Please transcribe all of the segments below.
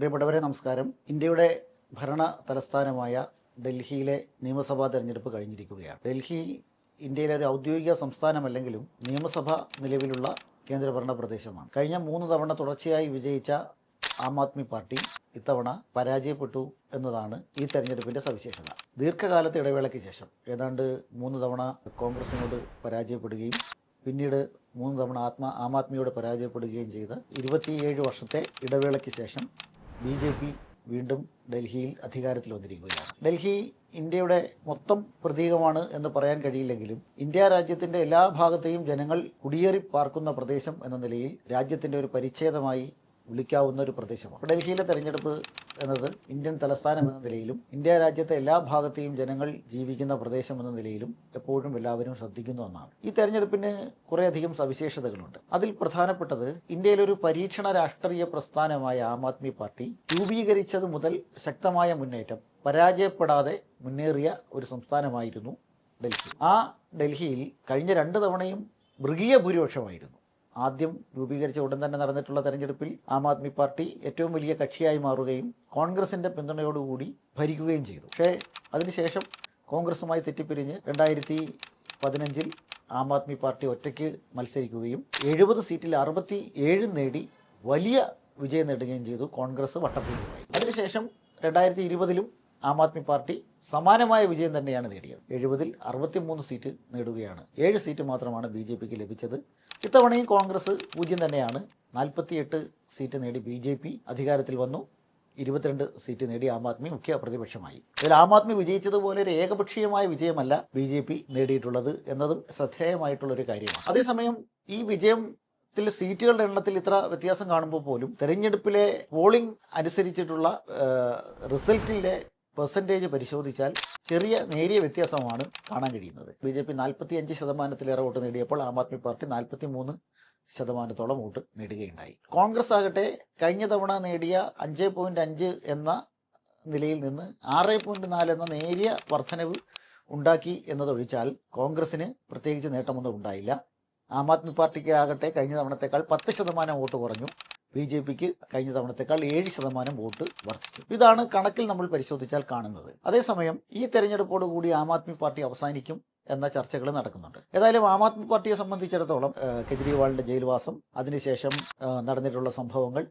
പ്രിയപ്പെട്ടവരെ നമസ്കാരം. ഇന്ത്യയുടെ ഭരണ തലസ്ഥാനമായ ഡൽഹിയിലെ നിയമസഭാ തെരഞ്ഞെടുപ്പ് കഴിഞ്ഞിരിക്കുകയാണ്. ഡൽഹി ഇന്ത്യയിലെ ഒരു ഔദ്യോഗിക സംസ്ഥാനമല്ലെങ്കിലും നിയമസഭ നിലവിലുള്ള കേന്ദ്രഭരണ പ്രദേശമാണ്. കഴിഞ്ഞ മൂന്ന് തവണ തുടർച്ചയായി വിജയിച്ച ആം ആദ്മി പാർട്ടി ഇത്തവണ പരാജയപ്പെട്ടു എന്നതാണ് ഈ തെരഞ്ഞെടുപ്പിന്റെ സവിശേഷത. ദീർഘകാലത്തെ ഇടവേളയ്ക്ക് ശേഷം ഏതാണ്ട് മൂന്ന് തവണ കോൺഗ്രസിനോട് പരാജയപ്പെടുകയും പിന്നീട് മൂന്ന് തവണ ആത്മ ആം ആദ്മിയോട് പരാജയപ്പെടുകയും ചെയ്ത് ഇരുപത്തിയേഴ് വർഷത്തെ ഇടവേളയ്ക്ക് ശേഷം ബി ജെ പി വീണ്ടും ഡൽഹിയിൽ അധികാരത്തിൽ വന്നിരിക്കുകയാണ്. ഡൽഹി ഇന്ത്യയുടെ മൊത്തം പ്രതീകമാണ് എന്ന് പറയാൻ കഴിയില്ലെങ്കിലും ഇന്ത്യ രാജ്യത്തിന്റെ എല്ലാ ഭാഗത്തെയും ജനങ്ങൾ കുടിയേറി പാർക്കുന്ന പ്രദേശം എന്ന നിലയിൽ രാജ്യത്തിന്റെ ഒരു പരിച്ഛേദമായി വിളിക്കാവുന്ന ഒരു പ്രദേശമാണ് ഡൽഹിയിലെ തെരഞ്ഞെടുപ്പ് എന്നത് ഇന്ത്യൻ തലസ്ഥാനം എന്ന നിലയിലും ഇന്ത്യ രാജ്യത്തെ എല്ലാ ഭാഗത്തെയും ജനങ്ങൾ ജീവിക്കുന്ന പ്രദേശം എന്ന നിലയിലും എപ്പോഴും എല്ലാവരും ശ്രദ്ധിക്കുന്ന ഒന്നാണ്. ഈ തെരഞ്ഞെടുപ്പിന് കുറേയധികം സവിശേഷതകളുണ്ട്. അതിൽ പ്രധാനപ്പെട്ടത് ഇന്ത്യയിലൊരു പരീക്ഷണ രാഷ്ട്രീയ പ്രസ്ഥാനമായ ആം ആദ്മി പാർട്ടി രൂപീകരിച്ചത് മുതൽ ശക്തമായ മുന്നേറ്റം പരാജയപ്പെടാതെ മുന്നേറിയ ഒരു സംസ്ഥാനമായിരുന്നു ഡൽഹി. ആ ഡൽഹിയിൽ കഴിഞ്ഞ രണ്ട് തവണയും മൃഗീയ ഭൂരിപക്ഷമായിരുന്നു. ആദ്യം രൂപീകരിച്ച ഉടൻ തന്നെ നടന്നിട്ടുള്ള തെരഞ്ഞെടുപ്പിൽ ആം ആദ്മി പാർട്ടി ഏറ്റവും വലിയ കക്ഷിയായി മാറുകയും കോൺഗ്രസിന്റെ പിന്തുണയോടുകൂടി ഭരിക്കുകയും ചെയ്തു. പക്ഷേ അതിനുശേഷം കോൺഗ്രസുമായി തെറ്റിപ്പിരിഞ്ഞ് രണ്ടായിരത്തി പതിനഞ്ചിൽ ആം ആദ്മി പാർട്ടി ഒറ്റയ്ക്ക് മത്സരിക്കുകയും എഴുപത് സീറ്റിൽ അറുപത്തി ഏഴ് നേടി വലിയ വിജയം നേടുകയും ചെയ്തു. കോൺഗ്രസ് വട്ടപ്പൂജയായി അതിനുശേഷം രണ്ടായിരത്തി ഇരുപതിലും ആം ആദ്മി പാർട്ടി സമാനമായ വിജയം തന്നെയാണ് നേടിയത്. എഴുപതിൽ അറുപത്തിമൂന്ന് സീറ്റ് നേടുകയാണ്. ഏഴ് സീറ്റ് മാത്രമാണ് ബി ജെ പിക്ക് ലഭിച്ചത്. ഇത്തവണയും കോൺഗ്രസ് പൂജ്യം തന്നെയാണ്. നാൽപ്പത്തിയെട്ട് സീറ്റ് നേടി ബി ജെ പി അധികാരത്തിൽ വന്നു. ഇരുപത്തിരണ്ട് സീറ്റ് നേടി ആം ആദ്മി മുഖ്യ പ്രതിപക്ഷമായി. ഇതിൽ ആം ആദ്മി വിജയിച്ചതുപോലെ ഒരു ഏകപക്ഷീയമായ വിജയമല്ല ബി ജെ പി നേടിയിട്ടുള്ളത് എന്നതും ശ്രദ്ധേയമായിട്ടുള്ളൊരു കാര്യമാണ്. അതേസമയം ഈ വിജയം ത്തിൽ സീറ്റുകളുടെ എണ്ണത്തിൽ ഇത്ര വ്യത്യാസം കാണുമ്പോൾ പോലും തെരഞ്ഞെടുപ്പിലെ പോളിംഗ് അനുസരിച്ചിട്ടുള്ള റിസൾട്ടിലെ പെർസെന്റേജ് പരിശോധിച്ചാൽ ചെറിയ നേരിയ വ്യത്യാസമാണ് കാണാൻ കഴിയുന്നത്. ബി ജെ പി നാൽപ്പത്തി അഞ്ച് ശതമാനത്തിലേറെ വോട്ട് നേടിയപ്പോൾ ആം ആദ്മി പാർട്ടി നാൽപ്പത്തി മൂന്ന് ശതമാനത്തോളം വോട്ട് നേടുകയുണ്ടായി. കോൺഗ്രസ് ആകട്ടെ കഴിഞ്ഞ തവണ നേടിയ അഞ്ച് പോയിന്റ് അഞ്ച് എന്ന നിലയിൽ നിന്ന് ആറ് പോയിന്റ് നാല് എന്ന നേരിയ വർധനവ് ഉണ്ടാക്കി എന്നതൊഴിച്ചാൽ കോൺഗ്രസിന് പ്രത്യേകിച്ച് നേട്ടമൊന്നും ഉണ്ടായില്ല. ആം ആദ്മി പാർട്ടിക്ക് ആകട്ടെ കഴിഞ്ഞ തവണത്തേക്കാൾ പത്ത് ശതമാനം വോട്ട് കുറഞ്ഞു. ബി ജെ പിക്ക് കഴിഞ്ഞ തവണത്തേക്കാൾ ഏഴ് ശതമാനം വോട്ട് വർദ്ധിച്ചു. ഇതാണ് കണക്കിൽ നമ്മൾ പരിശോധിച്ചാൽ കാണുന്നത്. അതേസമയം ഈ തെരഞ്ഞെടുപ്പോടുകൂടി ആം ആദ്മി പാർട്ടി അവസാനിക്കും എന്ന ചർച്ചകൾ നടക്കുന്നുണ്ട്. ഏതായാലും ആം ആദ്മി പാർട്ടിയെ സംബന്ധിച്ചിടത്തോളം കെജ്രിവാളിന്റെ ജയിൽവാസം അതിനുശേഷം നടന്നിട്ടുള്ള സംഭവങ്ങൾ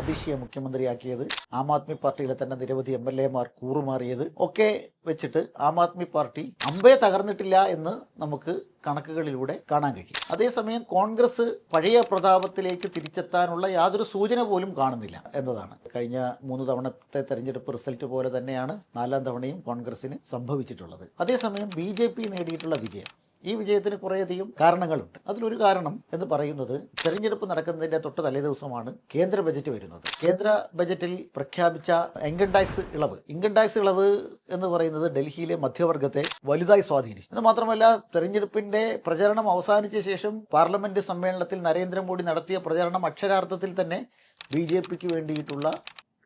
അതിശയെ മുഖ്യമന്ത്രിയാക്കിയത് ആം ആദ്മി പാർട്ടിയിലെ തന്നെ നിരവധി എം എൽ എമാർ കൂറുമാറിയത് ഒക്കെ വെച്ചിട്ട് ആം ആദ്മി പാർട്ടി അമ്പയെ തകർന്നിട്ടില്ല എന്ന് നമുക്ക് കണക്കുകളിലൂടെ കാണാൻ കഴിയും. അതേസമയം കോൺഗ്രസ് പഴയ പ്രതാപത്തിലേക്ക് തിരിച്ചെത്താനുള്ള യാതൊരു സൂചന പോലും കാണുന്നില്ല എന്നതാണ്. കഴിഞ്ഞ മൂന്ന് തവണത്തെ തെരഞ്ഞെടുപ്പ് റിസൾട്ട് പോലെ തന്നെയാണ് നാലാം തവണയും കോൺഗ്രസിന് സംഭവിച്ചിട്ടുള്ളത്. അതേസമയം ബി നേടിയിട്ടുള്ള വിജയം. ഈ വിജയത്തിന് കുറേയധികം കാരണങ്ങളുണ്ട്. അതിലൊരു കാരണം എന്ന് പറയുന്നത് തെരഞ്ഞെടുപ്പ് നടക്കുന്നതിന്റെ തൊട്ട് തലേ ദിവസമാണ് കേന്ദ്ര ബജറ്റ് വരുന്നത്. കേന്ദ്ര ബജറ്റിൽ പ്രഖ്യാപിച്ച ഇൻകം ടാക്സ് ഇളവ്. ഇൻകം ടാക്സ് ഇളവ് എന്ന് പറയുന്നത് ഡൽഹിയിലെ മധ്യവർഗത്തെ വലുതായി സ്വാധീനിച്ചു. എന്ന് മാത്രമല്ല തെരഞ്ഞെടുപ്പിന്റെ പ്രചരണം അവസാനിച്ച ശേഷം പാർലമെന്റ് സമ്മേളനത്തിൽ നരേന്ദ്രമോദി നടത്തിയ പ്രചരണം അക്ഷരാർത്ഥത്തിൽ തന്നെ ബി ജെ പിക്ക് വേണ്ടിയിട്ടുള്ള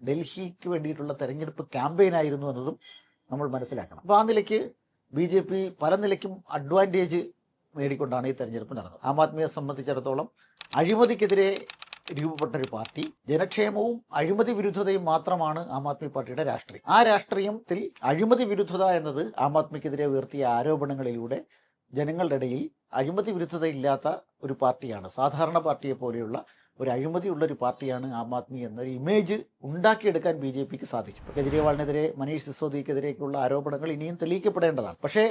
ഡൽഹിക്ക് വേണ്ടിയിട്ടുള്ള തെരഞ്ഞെടുപ്പ് ക്യാമ്പയിൻ ആയിരുന്നു എന്നതും നമ്മൾ മനസ്സിലാക്കണം. അപ്പോൾ ആ നിലയ്ക്ക് ബി ജെ പി പല നിലയ്ക്കും അഡ്വാന്റേജ് നേടിക്കൊണ്ടാണ് ഈ തെരഞ്ഞെടുപ്പ് നടന്നത്. ആം ആദ്മിയെ സംബന്ധിച്ചിടത്തോളം അഴിമതിക്കെതിരെ രൂപപ്പെട്ട ഒരു പാർട്ടി ജനക്ഷേമവും അഴിമതി വിരുദ്ധതയും മാത്രമാണ് ആം ആദ്മി പാർട്ടിയുടെ രാഷ്ട്രീയം. ആ രാഷ്ട്രീയത്തിൽ അഴിമതി വിരുദ്ധത എന്നത് ആം ആദ്മിക്കെതിരെ ഉയർത്തിയ ആരോപണങ്ങളിലൂടെ ജനങ്ങളുടെ ഇടയിൽ അഴിമതി വിരുദ്ധതയില്ലാത്ത ഒരു പാർട്ടിയാണ് സാധാരണ പാർട്ടിയെ പോലെയുള്ള ഒരു അഴിമതിയുള്ള ഒരു പാർട്ടിയാണ് ആം ആദ്മി എന്നൊരു ഇമേജ് ഉണ്ടാക്കിയെടുക്കാൻ ബി ജെ പിക്ക് സാധിച്ചു. കെജ്രിവാളിനെതിരെ മനീഷ് സിസോദിക്കെതിരെയൊക്കെയുള്ള ആരോപണങ്ങൾ ഇനിയും തെളിയിക്കപ്പെടേണ്ടതാണ്. പക്ഷേ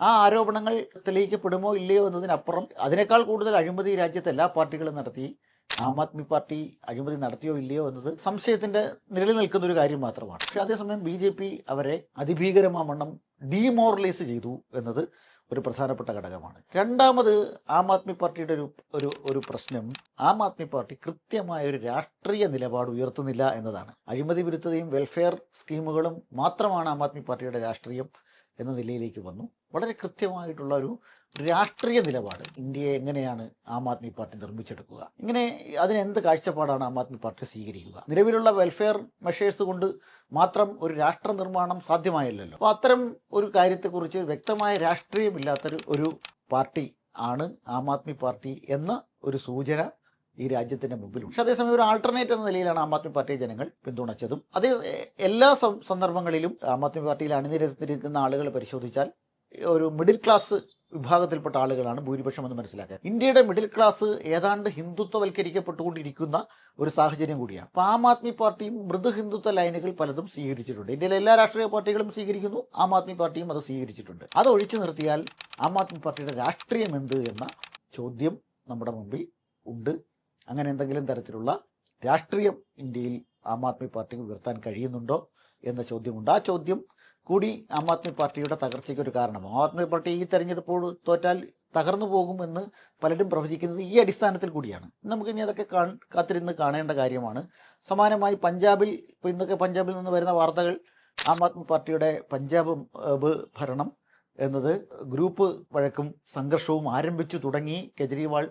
ആ ആരോപണങ്ങൾ തെളിയിക്കപ്പെടുമോ ഇല്ലയോ എന്നതിനപ്പുറം അതിനേക്കാൾ കൂടുതൽ അഴിമതി രാജ്യത്തെ എല്ലാ പാർട്ടികളും നടത്തി. ആം ആദ്മി പാർട്ടി അഴിമതി നടത്തിയോ ഇല്ലയോ എന്നത് സംശയത്തിന്റെ നിലനിൽക്കുന്ന നിൽക്കുന്ന ഒരു കാര്യം മാത്രമാണ്. പക്ഷെ അതേസമയം ബി അവരെ അതിഭീകരമാവണ്ണം ഡീമോറലൈസ് ചെയ്തു എന്നത് ഒരു പ്രധാനപ്പെട്ട ഘടകമാണ്. രണ്ടാമത് ആം ആദ്മി പാർട്ടിയുടെ ഒരു ഒരു ഒരു പ്രശ്നം ആം ആദ്മി പാർട്ടി കൃത്യമായ ഒരു രാഷ്ട്രീയ നിലപാട് ഉയർത്തുന്നില്ല എന്നതാണ്. അഴിമതി വിരുദ്ധതയും വെൽഫെയർ സ്കീമുകളും മാത്രമാണ് ആം ആദ്മി പാർട്ടിയുടെ രാഷ്ട്രീയം എന്ന നിലയിലേക്ക് വന്നു. വളരെ കൃത്യമായിട്ടുള്ള ഒരു രാഷ്ട്രീയ നിലപാട് ഇന്ത്യയെ എങ്ങനെയാണ് ആം ആദ്മി പാർട്ടി നിർമ്മിച്ചെടുക്കുക? ഇങ്ങനെ അതിന് എന്ത് കാഴ്ചപ്പാടാണ് ആം ആദ്മി പാർട്ടി സ്വീകരിക്കുക? നിലവിലുള്ള വെൽഫെയർ മെഷേഴ്സ് കൊണ്ട് മാത്രം ഒരു രാഷ്ട്ര നിർമ്മാണം സാധ്യമായില്ലല്ലോ. അപ്പോൾ അത്തരം ഒരു കാര്യത്തെക്കുറിച്ച് വ്യക്തമായ രാഷ്ട്രീയമില്ലാത്തൊരു ഒരു പാർട്ടി ആണ് ആം ആദ്മി പാർട്ടി എന്ന ഒരു സൂചന ഈ രാജ്യത്തിന്റെ മുമ്പിലുണ്ട്. പക്ഷെ അതേസമയം ഒരു ആൾട്ടർനേറ്റ് എന്ന നിലയിലാണ് ആം ആദ്മി പാർട്ടിയെ ജനങ്ങൾ പിന്തുണച്ചതും. അത് എല്ലാ സന്ദർഭങ്ങളിലും ആം ആദ്മി പാർട്ടിയിൽ അണിനിരത്തിരിക്കുന്ന ആളുകൾ പരിശോധിച്ചാൽ ഒരു മിഡിൽ ക്ലാസ് വിഭാഗത്തിൽപ്പെട്ട ആളുകളാണ് ഭൂരിപക്ഷം എന്ന് മനസ്സിലാക്കുക. ഇന്ത്യയുടെ മിഡിൽ ക്ലാസ് ഏതാണ്ട് ഹിന്ദുത്വവൽക്കരിക്കപ്പെട്ടുകൊണ്ടിരിക്കുന്ന ഒരു സാഹചര്യം കൂടിയാണ്. അപ്പോൾ ആം ആദ്മി പാർട്ടിയും മൃദു ഹിന്ദുത്വ ലൈനുകൾ പലതും സ്വീകരിച്ചിട്ടുണ്ട്. ഇന്ത്യയിലെ എല്ലാ രാഷ്ട്രീയ പാർട്ടികളും സ്വീകരിക്കുന്നു ആം ആദ്മി പാർട്ടിയും അത് സ്വീകരിച്ചിട്ടുണ്ട്. അത് ഒഴിച്ചു നിർത്തിയാൽ ആം ആദ്മി പാർട്ടിയുടെ രാഷ്ട്രീയം എന്ത് എന്ന ചോദ്യം നമ്മുടെ മുമ്പിൽ ഉണ്ട്. അങ്ങനെ എന്തെങ്കിലും തരത്തിലുള്ള രാഷ്ട്രീയം ഇന്ത്യയിൽ ആം ആദ്മി പാർട്ടിക്ക് ഉയർത്താൻ കഴിയുന്നുണ്ടോ എന്ന ചോദ്യമുണ്ട്. ആ ചോദ്യം കൂടി ആം ആദ്മി പാർട്ടിയുടെ തകർച്ചയ്ക്ക് ഒരു കാരണം. ആം ആദ്മി പാർട്ടി ഈ തെരഞ്ഞെടുപ്പോട് തോറ്റാൽ തകർന്നു പോകുമെന്ന് പലരും പ്രവചിക്കുന്നത് ഈ അടിസ്ഥാനത്തിൽ കൂടിയാണ്. നമുക്ക് ഇനി അതൊക്കെ കാ കാത്തിരുന്ന് കാണേണ്ട കാര്യമാണ്. സമാനമായി പഞ്ചാബിൽ ഇപ്പോൾ ഇന്നൊക്കെ പഞ്ചാബിൽ നിന്ന് വരുന്ന വാർത്തകൾ ആം ആദ്മി പാർട്ടിയുടെ പഞ്ചാബ് ഭരണം എന്നത് ഗ്രൂപ്പ് വഴക്കും സംഘർഷവും ആരംഭിച്ചു തുടങ്ങി. കെജ്രിവാൾ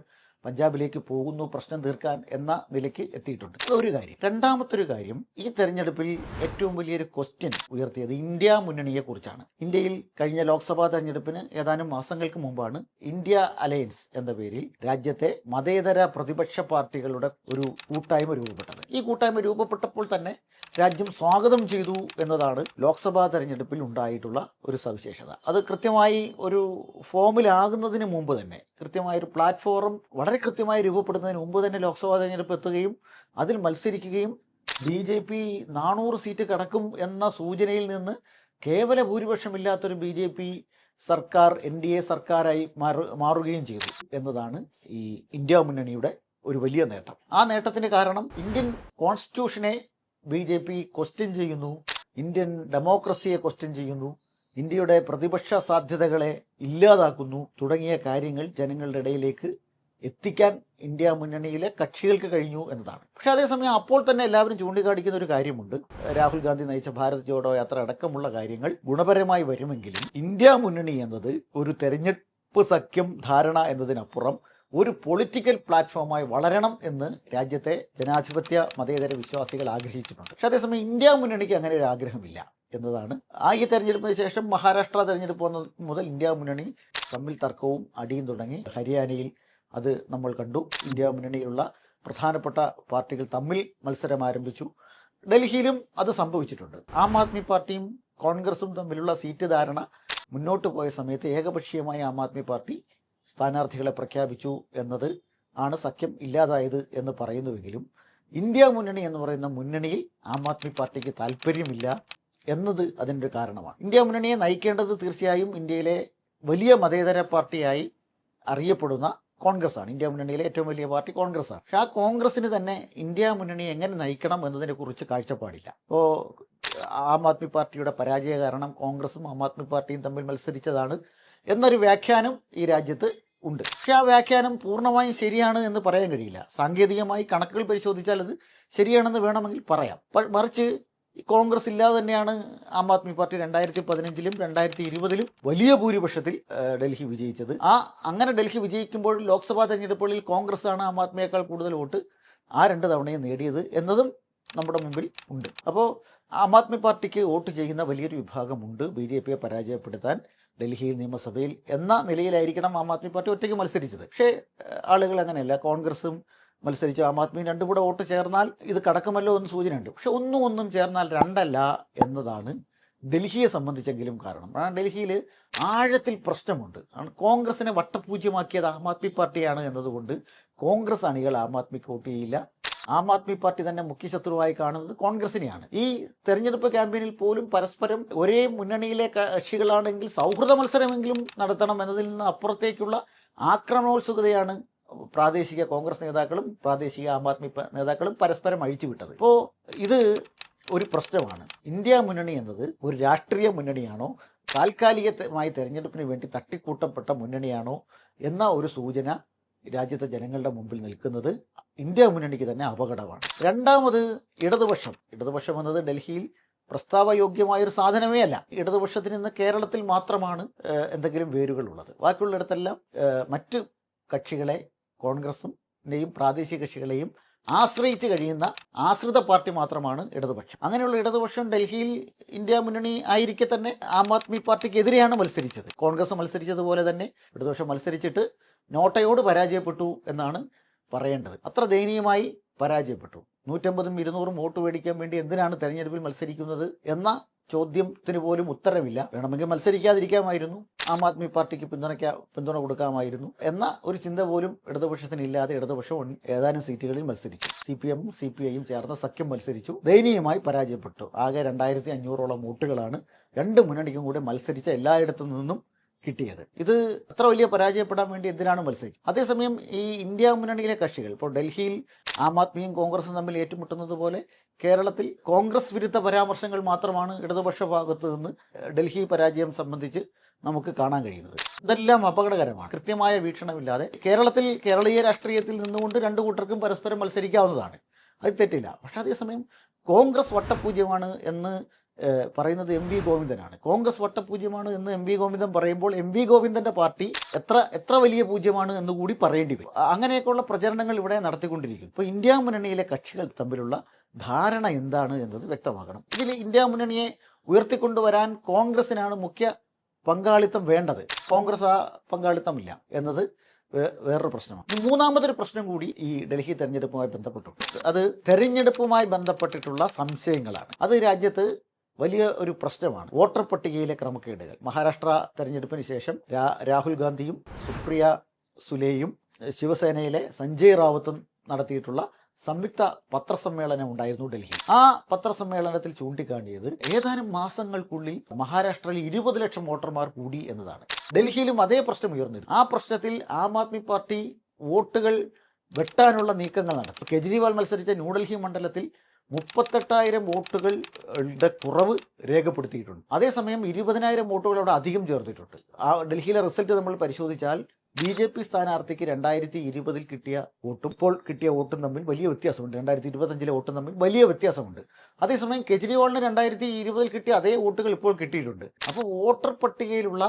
പഞ്ചാബിലേക്ക് പോകുന്നു പ്രശ്നം തീർക്കാൻ എന്ന നിലയ്ക്ക് എത്തിയിട്ടുണ്ട്. ഒരു കാര്യം രണ്ടാമത്തെ ഒരു കാര്യം ഈ തെരഞ്ഞെടുപ്പിൽ ഏറ്റവും വലിയൊരു ക്വസ്റ്റ്യൻ ഉയർത്തിയത് ഇന്ത്യ മുന്നണിയെ കുറിച്ചാണ്. ഇന്ത്യയിൽ കഴിഞ്ഞ ലോക്സഭാ തെരഞ്ഞെടുപ്പിന് ഏതാനും മാസങ്ങൾക്ക് മുമ്പാണ് ഇന്ത്യ അലയൻസ് എന്ന പേരിൽ രാജ്യത്തെ മതേതര പ്രതിപക്ഷ പാർട്ടികളുടെ ഒരു കൂട്ടായ്മ രൂപപ്പെട്ടത്. ഈ കൂട്ടായ്മ രൂപപ്പെട്ടപ്പോൾ തന്നെ രാജ്യം സ്വാഗതം ചെയ്തു എന്നതാണ് ലോക്സഭാ തെരഞ്ഞെടുപ്പിൽ ഉണ്ടായിട്ടുള്ള ഒരു സവിശേഷത. അത് കൃത്യമായി ഒരു ഫോമിലാകുന്നതിന് മുമ്പ് തന്നെ കൃത്യമായ ഒരു പ്ലാറ്റ്ഫോം വളരെ കൃത്യമായി രൂപപ്പെടുന്നതിന് മുമ്പ് തന്നെ ലോക്സഭാ തെരഞ്ഞെടുപ്പ് എത്തുകയും അതിൽ മത്സരിക്കുകയും ബി ജെ പി നാനൂറ് സീറ്റ് കടക്കും എന്ന സൂചനയിൽ നിന്ന് കേവല ഭൂരിപക്ഷമില്ലാത്തൊരു ബി ജെ പി സർക്കാർ എൻ ഡി എ സർക്കാരായി മാറു മാറുകയും ചെയ്തു എന്നതാണ് ഈ ഇന്ത്യ മുന്നണിയുടെ ഒരു വലിയ നേട്ടം. ആ നേട്ടത്തിന് കാരണം ഇന്ത്യൻ കോൺസ്റ്റിറ്റ്യൂഷനെ ബി ജെ പി ക്വസ്റ്റ്യൻ ചെയ്യുന്നു ഇന്ത്യൻ ഡെമോക്രസിയെ ക്വസ്റ്റ്യൻ ചെയ്യുന്നു ഇന്ത്യയുടെ പ്രതിപക്ഷ സാധ്യതകളെ ഇല്ലാതാക്കുന്നു തുടങ്ങിയ കാര്യങ്ങൾ ജനങ്ങളുടെ ഇടയിലേക്ക് എത്തിക്കാൻ ഇന്ത്യ മുന്നണിയിലെ കക്ഷികൾക്ക് കഴിഞ്ഞു എന്നതാണ്. പക്ഷെ അതേസമയം അപ്പോൾ തന്നെ എല്ലാവരും ചൂണ്ടിക്കാണിക്കുന്ന ഒരു കാര്യമുണ്ട്. രാഹുൽ ഗാന്ധി നയിച്ച ഭാരത് ജോഡോ യാത്ര അടക്കമുള്ള കാര്യങ്ങൾ ഗുണപരമായി വരുമെങ്കിലും ഇന്ത്യ മുന്നണി എന്നത് ഒരു തെരഞ്ഞെടുപ്പ് സഖ്യം ധാരണ എന്നതിനപ്പുറം ഒരു പൊളിറ്റിക്കൽ പ്ലാറ്റ്ഫോമായി വളരണം എന്ന് രാജ്യത്തെ ജനാധിപത്യ മതേതര വിശ്വാസികൾ ആഗ്രഹിച്ചിട്ടുണ്ട്. പക്ഷെ അതേസമയം ഇന്ത്യ മുന്നണിക്ക് അങ്ങനെ ഒരു ആഗ്രഹമില്ല എന്നതാണ് ആ ഈ തെരഞ്ഞെടുപ്പിന് ശേഷം മഹാരാഷ്ട്ര തെരഞ്ഞെടുപ്പ് മുതൽ ഇന്ത്യ മുന്നണി തമ്മിൽ തർക്കവും അടിയും തുടങ്ങി. ഹരിയാനയിൽ അത് നമ്മൾ കണ്ടു. ഇന്ത്യ മുന്നണിയിലുള്ള പ്രധാനപ്പെട്ട പാർട്ടികൾ തമ്മിൽ മത്സരം ആരംഭിച്ചു. ഡൽഹിയിലും അത് സംഭവിച്ചിട്ടുണ്ട്. ആം ആദ്മി പാർട്ടിയും കോൺഗ്രസും തമ്മിലുള്ള സീറ്റ് ധാരണ മുന്നോട്ട് പോയ സമയത്ത് ഏകപക്ഷീയമായി ആം ആദ്മി പാർട്ടി സ്ഥാനാർത്ഥികളെ പ്രഖ്യാപിച്ചു എന്നത് ആണ് സഖ്യം ഇല്ലാതായത് എന്ന് പറയുന്നുവെങ്കിലും ഇന്ത്യ മുന്നണി എന്ന് പറയുന്ന മുന്നണിയിൽ ആം ആദ്മി പാർട്ടിക്ക് താല്പര്യമില്ല എന്നത് അതിന്റെ കാരണമാണ്. ഇന്ത്യ മുന്നണിയെ നയിക്കേണ്ടത് തീർച്ചയായും ഇന്ത്യയിലെ വലിയ മതേതര പാർട്ടിയായി അറിയപ്പെടുന്ന കോൺഗ്രസ് ആണ് ഇന്ത്യ മുന്നണിയിലെ ഏറ്റവും വലിയ പാർട്ടി കോൺഗ്രസ് ആണ് പക്ഷെ ആ കോൺഗ്രസിന് തന്നെ ഇന്ത്യ മുന്നണി എങ്ങനെ നയിക്കണം എന്നതിനെ കുറിച്ച് കാഴ്ചപ്പാടില്ല. ഇപ്പോൾ ആം ആദ്മി പാർട്ടിയുടെ പരാജയ കാരണം കോൺഗ്രസും ആം ആദ്മി പാർട്ടിയും തമ്മിൽ മത്സരിച്ചതാണ് എന്നൊരു വ്യാഖ്യാനം ഈ രാജ്യത്ത് ഉണ്ട്. പക്ഷേ ആ വ്യാഖ്യാനം പൂർണമായും ശരിയാണ് എന്ന് പറയാൻ കഴിയില്ല. സാങ്കേതികമായി കണക്കുകൾ പരിശോധിച്ചാൽ അത് ശരിയാണെന്ന് വേണമെങ്കിൽ പറയാം. മറിച്ച് കോൺഗ്രസ് ഇല്ലാതെ തന്നെയാണ് ആം ആദ്മി പാർട്ടി രണ്ടായിരത്തി പതിനഞ്ചിലും രണ്ടായിരത്തി ഇരുപതിലും വലിയ ഭൂരിപക്ഷത്തിൽ ഡൽഹി വിജയിച്ചത്. ആ അങ്ങനെ ഡൽഹി വിജയിക്കുമ്പോൾ ലോക്സഭാ തെരഞ്ഞെടുപ്പുകളിൽ കോൺഗ്രസ് ആണ് ആം ആദ്മിയേക്കാൾ കൂടുതൽ വോട്ട് ആ രണ്ട് തവണയും നേടിയത് എന്നതും നമ്മുടെ മുമ്പിൽ ഉണ്ട്. അപ്പോൾ ആം ആദ്മി പാർട്ടിക്ക് വോട്ട് ചെയ്യുന്ന വലിയൊരു വിഭാഗമുണ്ട്. ബി ജെ പിയെ പരാജയപ്പെടുത്താൻ ഡൽഹിയിൽ നിയമസഭയിൽ എന്ന നിലയിലായിരിക്കണം ആം ആദ്മി പാർട്ടി ഒറ്റയ്ക്ക് മത്സരിച്ചത്. പക്ഷേ ആളുകൾ അങ്ങനെയല്ല. കോൺഗ്രസും മത്സരിച്ചു. ആം ആദ്മിയും രണ്ടും കൂടെ വോട്ട് ചേർന്നാൽ ഇത് കടക്കുമല്ലോ എന്ന് സൂചനയുണ്ട്. പക്ഷെ ഒന്നും ഒന്നും ചേർന്നാൽ രണ്ടല്ല എന്നതാണ് ഡൽഹിയെ സംബന്ധിച്ചെങ്കിലും കാരണം. ഡൽഹിയിൽ ആഴത്തിൽ പ്രശ്നമുണ്ട്. കോൺഗ്രസിനെ വട്ടപൂജ്യമാക്കിയത് ആം ആദ്മി പാർട്ടിയാണ് എന്നതുകൊണ്ട് കോൺഗ്രസ് അണികൾ ആം ആദ്മിക്ക് വോട്ട് ചെയ്യില്ല. ആം ആദ്മി പാർട്ടി തന്നെ മുഖ്യ ശത്രുവായി കാണുന്നത് കോൺഗ്രസിനെയാണ്. ഈ തെരഞ്ഞെടുപ്പ് ക്യാമ്പയിനിൽ പോലും പരസ്പരം ഒരേ മുന്നണിയിലെ കക്ഷികളാണെങ്കിൽ സൗഹൃദ മത്സരമെങ്കിലും നടത്തണം എന്നതിൽ നിന്ന് അപ്പുറത്തേക്കുള്ള ആക്രമണോത്സുകതയാണ് പ്രാദേശിക കോൺഗ്രസ് നേതാക്കളും പ്രാദേശിക ആം ആദ്മി നേതാക്കളും പരസ്പരം അഴിച്ചുവിട്ടത്. ഇപ്പോൾ ഇത് ഒരു പ്രശ്നമാണ്. ഇന്ത്യ മുന്നണി എന്നത് ഒരു രാഷ്ട്രീയ മുന്നണിയാണോ? താൽക്കാലികമായി തെരഞ്ഞെടുപ്പിന് വേണ്ടി തട്ടിക്കൂട്ടപ്പെട്ട മുന്നണിയാണോ? എന്ന ഒരു സൂചന രാജ്യത്തെ ജനങ്ങളുടെ മുമ്പിൽ നിൽക്കുന്നത് ഇന്ത്യ മുന്നണിക്ക് തന്നെ അപകടമാണ്. രണ്ടാമത് ഇടതുപക്ഷം. ഇടതുപക്ഷം എന്നത് ഡൽഹിയിൽ പ്രസ്താവയോഗ്യമായൊരു സാധനമേ അല്ല. ഇടതുപക്ഷത്തിന് ഇന്ന് കേരളത്തിൽ മാത്രമാണ് എന്തെങ്കിലും വേരുകളുള്ളത്. ബാക്കിയുള്ളിടത്തെല്ലാം മറ്റ് കക്ഷികളെ കോൺഗ്രസും പ്രാദേശിക കക്ഷികളെയും ആശ്രയിച്ച് കഴിയുന്ന ആശ്രിത പാർട്ടി മാത്രമാണ് ഇടതുപക്ഷം. അങ്ങനെയുള്ള ഇടതുപക്ഷം ഡൽഹിയിൽ ഇന്ത്യ മുന്നണി ആയിരിക്കെ തന്നെ ആം ആദ്മി പാർട്ടിക്ക് എതിരെയാണ് മത്സരിച്ചത്. കോൺഗ്രസ് മത്സരിച്ചതുപോലെ തന്നെ ഇടതുപക്ഷം മത്സരിച്ചിട്ട് നോട്ടയോട് പരാജയപ്പെട്ടു എന്നാണ് പറയേണ്ടത്. അത്ര ദയനീയമായി പരാജയപ്പെട്ടു. നൂറ്റമ്പതും ഇരുന്നൂറും വോട്ട് മേടിക്കാൻ വേണ്ടി എന്തിനാണ് തെരഞ്ഞെടുപ്പിൽ മത്സരിക്കുന്നത് എന്ന ചോദ്യത്തിന് പോലും ഉത്തരവില്ല. വേണമെങ്കിൽ മത്സരിക്കാതിരിക്കാമായിരുന്നു. ആം ആദ്മി പാർട്ടിക്ക് പിന്തുണയ്ക്കാ പിന്തുണ കൊടുക്കാമായിരുന്നു എന്ന ഒരു ചിന്ത പോലും ഇടതുപക്ഷത്തിന് ഇല്ലാതെ ഇടതുപക്ഷം ഏതാനും സീറ്റുകളിൽ മത്സരിച്ചു. സി പി എമ്മും സി പി ഐയും ചേർന്ന് സഖ്യം മത്സരിച്ചു. ദയനീയമായി പരാജയപ്പെട്ടു. ആകെ രണ്ടായിരത്തി അഞ്ഞൂറോളം വോട്ടുകളാണ് രണ്ട് മുന്നണിക്കും കൂടെ മത്സരിച്ച എല്ലായിടത്തു നിന്നും കിട്ടിയത്. ഇത് അത്ര വലിയ പരാജയപ്പെടാൻ വേണ്ടി എന്തിനാണ് മത്സരിച്ചത്? അതേസമയം ഈ ഇന്ത്യ മുന്നണിയിലെ കക്ഷികൾ ഇപ്പോൾ ഡൽഹിയിൽ ആം ആദ്മിയും കോൺഗ്രസും തമ്മിൽ ഏറ്റുമുട്ടുന്നത് പോലെ കേരളത്തിൽ കോൺഗ്രസ് വിരുദ്ധ പരാമർശങ്ങൾ മാത്രമാണ് ഇടതുപക്ഷ ഭാഗത്ത് നിന്ന് ഡൽഹി പരാജയം സംബന്ധിച്ച് നമുക്ക് കാണാൻ കഴിയുന്നത്. ഇതെല്ലാം അപകടകരമാണ്. കൃത്യമായ വീക്ഷണമില്ലാതെ കേരളത്തിൽ കേരളീയ രാഷ്ട്രീയത്തിൽ നിന്നുകൊണ്ട് രണ്ടു കൂട്ടർക്കും പരസ്പരം മത്സരിക്കാവുന്നതാണ്. അത് തെറ്റില്ല. പക്ഷേ അതേസമയം കോൺഗ്രസ് വട്ടപൂജ്യമാണ് എന്ന് പറയുന്നത് എം വി ഗോവിന്ദനാണ്. കോൺഗ്രസ് വട്ടപൂജ്യമാണ് എന്ന് എം വി ഗോവിന്ദൻ പറയുമ്പോൾ എം വി ഗോവിന്ദന്റെ പാർട്ടി എത്ര എത്ര വലിയ പൂജ്യമാണ് എന്ന് കൂടി പറയേണ്ടി വരും. അങ്ങനെയൊക്കെയുള്ള പ്രചരണങ്ങൾ ഇവിടെ നടത്തിക്കൊണ്ടിരിക്കും ഇപ്പോൾ ഇന്ത്യ മുന്നണിയിലെ കക്ഷികൾ തമ്മിലുള്ള ധാരണ എന്താണ് എന്നത് വ്യക്തമാക്കണം ഇതിൽ ഇന്ത്യ മുന്നണിയെ ഉയർത്തിക്കൊണ്ടുവരാൻ കോൺഗ്രസിനാണ് മുഖ്യ പങ്കാളിത്തം വേണ്ടത്. കോൺഗ്രസ് ആ പങ്കാളിത്തമില്ല എന്നത് വേറൊരു പ്രശ്നമാണ്. മൂന്നാമതൊരു പ്രശ്നം കൂടി ഈ ഡൽഹി തെരഞ്ഞെടുപ്പുമായി ബന്ധപ്പെട്ടിട്ടുണ്ട്. അത് തെരഞ്ഞെടുപ്പുമായി ബന്ധപ്പെട്ടിട്ടുള്ള സംശയങ്ങളാണ്. അത് രാജ്യത്ത് വലിയ ഒരു പ്രശ്നമാണ് വോട്ടർ പട്ടികയിലെ ക്രമക്കേടുകൾ. മഹാരാഷ്ട്ര തെരഞ്ഞെടുപ്പിന് ശേഷം രാഹുൽ ഗാന്ധിയും സുപ്രിയ സുലേയും ശിവസേനയിലെ സഞ്ജയ് റാവത്തും നടത്തിയിട്ടുള്ള സംയുക്ത പത്രസമ്മേളനം ഉണ്ടായിരുന്നു ഡൽഹി ആ പത്രസമ്മേളനത്തിൽ ചൂണ്ടിക്കാണിയത് ഏതാനും മാസങ്ങൾക്കുള്ളിൽ മഹാരാഷ്ട്രയിൽ ഇരുപത് ലക്ഷം വോട്ടർമാർ കൂടി എന്നതാണ്. ഡൽഹിയിലും അതേ പ്രശ്നം ഉയർന്നിരുന്നു. ആ പ്രശ്നത്തിൽ ആം ആദ്മി പാർട്ടി വോട്ടുകൾ വെട്ടാനുള്ള നീക്കങ്ങൾ നടത്തി. കെജ്രിവാൾ മത്സരിച്ച ന്യൂഡൽഹി മണ്ഡലത്തിൽ മുപ്പത്തെട്ടായിരം വോട്ടുകളുടെ കുറവ് രേഖപ്പെടുത്തിയിട്ടുണ്ട്. അതേസമയം ഇരുപതിനായിരം വോട്ടുകൾ അവിടെ അധികം ചേർത്തിട്ടുണ്ട് ആ ഡൽഹിയിലെ റിസൾട്ട് നമ്മൾ പരിശോധിച്ചാൽ ബി ജെ പി സ്ഥാനാർത്ഥിക്ക് രണ്ടായിരത്തി ഇരുപതിൽ കിട്ടിയ വോട്ടും ഇപ്പോൾ കിട്ടിയ വോട്ടും തമ്മിൽ വലിയ വ്യത്യാസമുണ്ട്. രണ്ടായിരത്തി ഇരുപത്തഞ്ചിലെ വോട്ടും തമ്മിൽ വലിയ വ്യത്യാസമുണ്ട്. അതേസമയം കെജ്രിവാളിന് രണ്ടായിരത്തി ഇരുപതിൽ കിട്ടിയ അതേ വോട്ടുകൾ ഇപ്പോൾ കിട്ടിയിട്ടുണ്ട്. അപ്പോൾ വോട്ടർ പട്ടികയിലുള്ള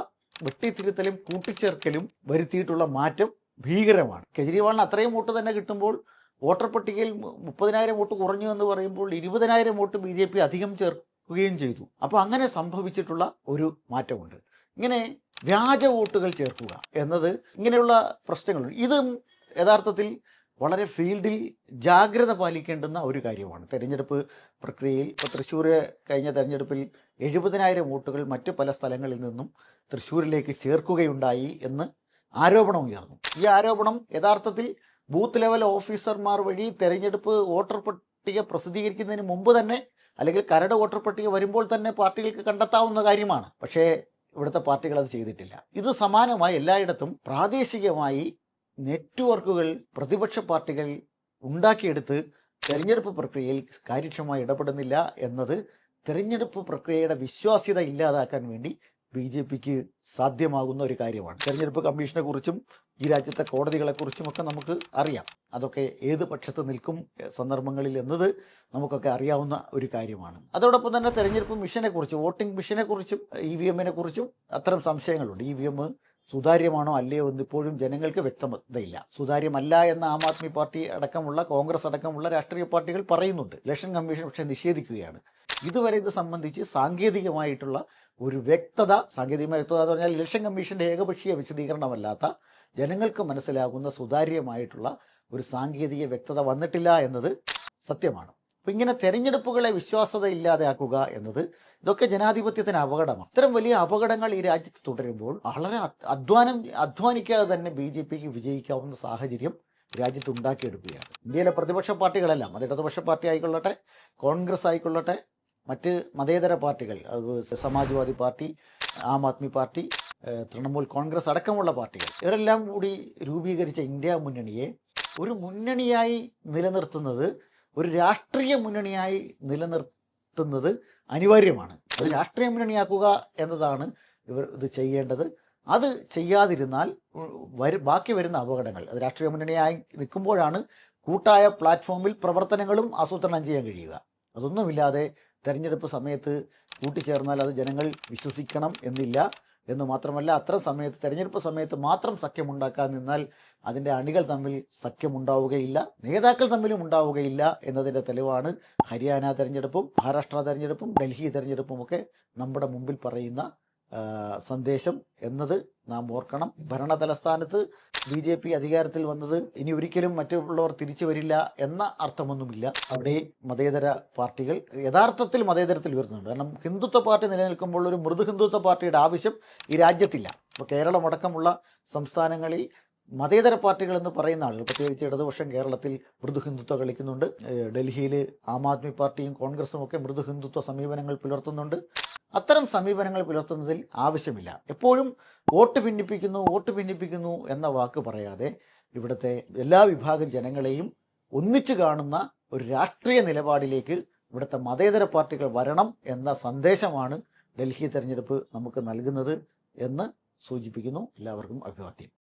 വെട്ടിത്തിരുത്തലും കൂട്ടിച്ചേർക്കലും വരുത്തിയിട്ടുള്ള മാറ്റം ഭീകരമാണ്. കെജ്രിവാളിന് അത്രയും വോട്ട് തന്നെ കിട്ടുമ്പോൾ വോട്ടർ പട്ടികയിൽ മുപ്പതിനായിരം വോട്ട് കുറഞ്ഞു എന്ന് പറയുമ്പോൾ ഇരുപതിനായിരം വോട്ട് ബി ജെ പി അധികം ചേർക്കുകയും ചെയ്തു. അപ്പോൾ അങ്ങനെ സംഭവിച്ചിട്ടുള്ള ഒരു മാറ്റമുണ്ട്. ഇങ്ങനെ വ്യാജ വോട്ടുകൾ ചേർക്കുക എന്നത് ഇങ്ങനെയുള്ള പ്രശ്നങ്ങളുണ്ട്. ഇതും യഥാർത്ഥത്തിൽ വളരെ ഫീൽഡിൽ ജാഗ്രത പാലിക്കേണ്ടുന്ന ഒരു കാര്യമാണ്. തെരഞ്ഞെടുപ്പ് പ്രക്രിയയിൽ ഇപ്പോൾ തൃശ്ശൂർ കഴിഞ്ഞ തെരഞ്ഞെടുപ്പിൽ എഴുപതിനായിരം വോട്ടുകൾ മറ്റ് പല സ്ഥലങ്ങളിൽ നിന്നും തൃശ്ശൂരിലേക്ക് ചേർക്കുകയുണ്ടായി എന്ന് ആരോപണം ഉയർന്നു. ഈ ആരോപണം യഥാർത്ഥത്തിൽ ബൂത്ത് ലെവൽ ഓഫീസർമാർ വഴി തെരഞ്ഞെടുപ്പ് വോട്ടർ പട്ടിക പ്രസിദ്ധീകരിക്കുന്നതിന് മുമ്പ് തന്നെ അല്ലെങ്കിൽ കരട് വോട്ടർ പട്ടിക വരുമ്പോൾ തന്നെ പാർട്ടികൾക്ക് കണ്ടെത്താവുന്ന കാര്യമാണ്. പക്ഷേ ഇവിടുത്തെ പാർട്ടികൾ അത് ചെയ്തിട്ടില്ല. ഇത് സമാനമായി എല്ലായിടത്തും പ്രാദേശികമായി നെറ്റ്വർക്കുകൾ പ്രതിപക്ഷ പാർട്ടികൾ ഉണ്ടാക്കിയെടുത്ത് തെരഞ്ഞെടുപ്പ് പ്രക്രിയയിൽ കാര്യക്ഷമമായി ഇടപെടുന്നില്ല എന്നത് തെരഞ്ഞെടുപ്പ് പ്രക്രിയയുടെ വിശ്വാസ്യത ഇല്ലാതാക്കാൻ വേണ്ടി ബി ജെ പിക്ക് സാധ്യമാകുന്ന ഒരു കാര്യമാണ്. തെരഞ്ഞെടുപ്പ് കമ്മീഷനെ കുറിച്ചും ഈ രാജ്യത്തെ കോടതികളെക്കുറിച്ചുമൊക്കെ നമുക്ക് അറിയാം. അതൊക്കെ ഏത് പക്ഷത്ത് നിൽക്കും സന്ദർഭങ്ങളിൽ എന്നത് നമുക്കൊക്കെ അറിയാവുന്ന ഒരു കാര്യമാണ്. അതോടൊപ്പം തന്നെ തെരഞ്ഞെടുപ്പ് മിഷനെ കുറിച്ച് വോട്ടിംഗ് മിഷനെ കുറിച്ചും ഇ വി എമ്മിനെ കുറിച്ചും അത്തരം സംശയങ്ങളുണ്ട്. ഇ വി എം സുതാര്യമാണോ അല്ലയോ എന്ന് ഇപ്പോഴും ജനങ്ങൾക്ക് വ്യക്തതയില്ല. സുതാര്യമല്ല എന്ന ആം ആദ്മി പാർട്ടി അടക്കമുള്ള കോൺഗ്രസ് അടക്കമുള്ള രാഷ്ട്രീയ പാർട്ടികൾ പറയുന്നുണ്ട്. ഇലക്ഷൻ കമ്മീഷൻ പക്ഷേ നിഷേധിക്കുകയാണ്. ഇതുവരെ ഇത് സംബന്ധിച്ച് സാങ്കേതികമായിട്ടുള്ള ഒരു വ്യക്തത സാങ്കേതികമായ വ്യക്തത എന്ന് പറഞ്ഞാൽ ഇലക്ഷൻ കമ്മീഷന്റെ ഏകപക്ഷീയ വിശദീകരണമല്ലാത്ത ജനങ്ങൾക്ക് മനസ്സിലാകുന്ന സുതാര്യമായിട്ടുള്ള ഒരു സാങ്കേതിക വ്യക്തത വന്നിട്ടില്ല എന്നത് സത്യമാണ്. അപ്പം ഇങ്ങനെ തെരഞ്ഞെടുപ്പുകളെ വിശ്വാസത ഇല്ലാതെയാക്കുക എന്നത് ഇതൊക്കെ ജനാധിപത്യത്തിന് അപകടമാണ്. ഇത്തരം വലിയ അപകടങ്ങൾ ഈ രാജ്യത്ത് തുടരുമ്പോൾ വളരെ അധ്വാനം അധ്വാനിക്കാതെ തന്നെ ബി ജെ പിക്ക് വിജയിക്കാവുന്ന സാഹചര്യം രാജ്യത്ത് ഉണ്ടാക്കിയെടുക്കുകയാണ്. ഇന്ത്യയിലെ പ്രതിപക്ഷ പാർട്ടികളെല്ലാം അത് ഇടതുപക്ഷ പാർട്ടി ആയിക്കൊള്ളട്ടെ കോൺഗ്രസ് ആയിക്കൊള്ളട്ടെ മറ്റ് മതേതര പാർട്ടികൾ സമാജ്വാദി പാർട്ടി ആം ആദ്മി പാർട്ടി തൃണമൂൽ കോൺഗ്രസ് അടക്കമുള്ള പാർട്ടികൾ ഇവരെല്ലാം കൂടി രൂപീകരിച്ച ഇന്ത്യ മുന്നണിയെ ഒരു മുന്നണിയായി നിലനിർത്തുന്നത് ഒരു രാഷ്ട്രീയ മുന്നണിയായി നിലനിർത്തുന്നത് അനിവാര്യമാണ്. അത് രാഷ്ട്രീയ മുന്നണിയാക്കുക എന്നതാണ് ഇവർ ഇത് ചെയ്യേണ്ടത്. അത് ചെയ്യാതിരുന്നാൽ വരു ബാക്കി വരുന്ന അപകടങ്ങൾ അത് രാഷ്ട്രീയ മുന്നണിയായി നിൽക്കുമ്പോഴാണ് കൂട്ടായ പ്ലാറ്റ്ഫോമിൽ പ്രവർത്തനങ്ങളും ആസൂത്രണം ചെയ്യാൻ കഴിയുക. അതൊന്നുമില്ലാതെ തെരഞ്ഞെടുപ്പ് സമയത്ത് കൂട്ടിച്ചേർന്നാൽ അത് ജനങ്ങൾ വിശ്വസിക്കണം എന്നില്ല. എന്ന് മാത്രമല്ല അത്ര സമയത്ത് തെരഞ്ഞെടുപ്പ് സമയത്ത് മാത്രം സഖ്യമുണ്ടാക്കാൻ നിന്നാൽ അതിന്റെ അണികൾ തമ്മിൽ സഖ്യമുണ്ടാവുകയില്ല. നേതാക്കൾ തമ്മിലും ഉണ്ടാവുകയില്ല എന്നതിന്റെ തെളിവാണ് ഹരിയാന തെരഞ്ഞെടുപ്പും മഹാരാഷ്ട്ര തെരഞ്ഞെടുപ്പും ഡൽഹി തെരഞ്ഞെടുപ്പും ഒക്കെ നമ്മുടെ മുമ്പിൽ പറയുന്ന സന്ദേശം എന്നത് നാം ഓർക്കണം. ഭരണ തലസ്ഥാനത്ത് ബി ജെ പി അധികാരത്തിൽ വന്നത് ഇനി ഒരിക്കലും മറ്റുള്ളവർ തിരിച്ചു വരില്ല എന്ന അർത്ഥമൊന്നുമില്ല. അവിടെ മതേതര പാർട്ടികൾ യഥാർത്ഥത്തിൽ മതേതരത്തിൽ വരുന്നുണ്ട് കാരണം ഹിന്ദുത്വ പാർട്ടി നിലനിൽക്കുമ്പോൾ ഒരു മൃദു ഹിന്ദുത്വ പാർട്ടിയുടെ ആവശ്യം ഈ രാജ്യത്തില്ല. ഇപ്പോൾ കേരളമടക്കമുള്ള സംസ്ഥാനങ്ങളിൽ മതേതര പാർട്ടികൾ എന്ന് പറയുന്ന ആളുകൾ പ്രത്യേകിച്ച് ഇടതുപക്ഷം കേരളത്തിൽ മൃദു ഹിന്ദുത്വ കളിക്കുന്നുണ്ട്. ഡൽഹിയിൽ ആം ആദ്മി പാർട്ടിയും കോൺഗ്രസും ഒക്കെ മൃദു ഹിന്ദുത്വ സമീപനങ്ങൾ പുലർത്തുന്നുണ്ട്. അത്തരം സമീപനങ്ങൾ പുലർത്തുന്നതിൽ ആവശ്യമില്ല. എപ്പോഴും വോട്ട് ഭിന്നിപ്പിക്കുന്നു വോട്ട് ഭിന്നിപ്പിക്കുന്നു എന്ന വാക്ക് പറയാതെ ഇവിടുത്തെ എല്ലാ വിഭാഗം ജനങ്ങളെയും ഒന്നിച്ചു കാണുന്ന ഒരു രാഷ്ട്രീയ നിലപാടിലേക്ക് ഇവിടുത്തെ മതേതര പാർട്ടികൾ വരണം എന്ന സന്ദേശമാണ് ഡൽഹി തെരഞ്ഞെടുപ്പ് നമുക്ക് നൽകുന്നത് എന്ന് സൂചിപ്പിക്കുന്നു. എല്ലാവർക്കും അഭിവാദ്യം.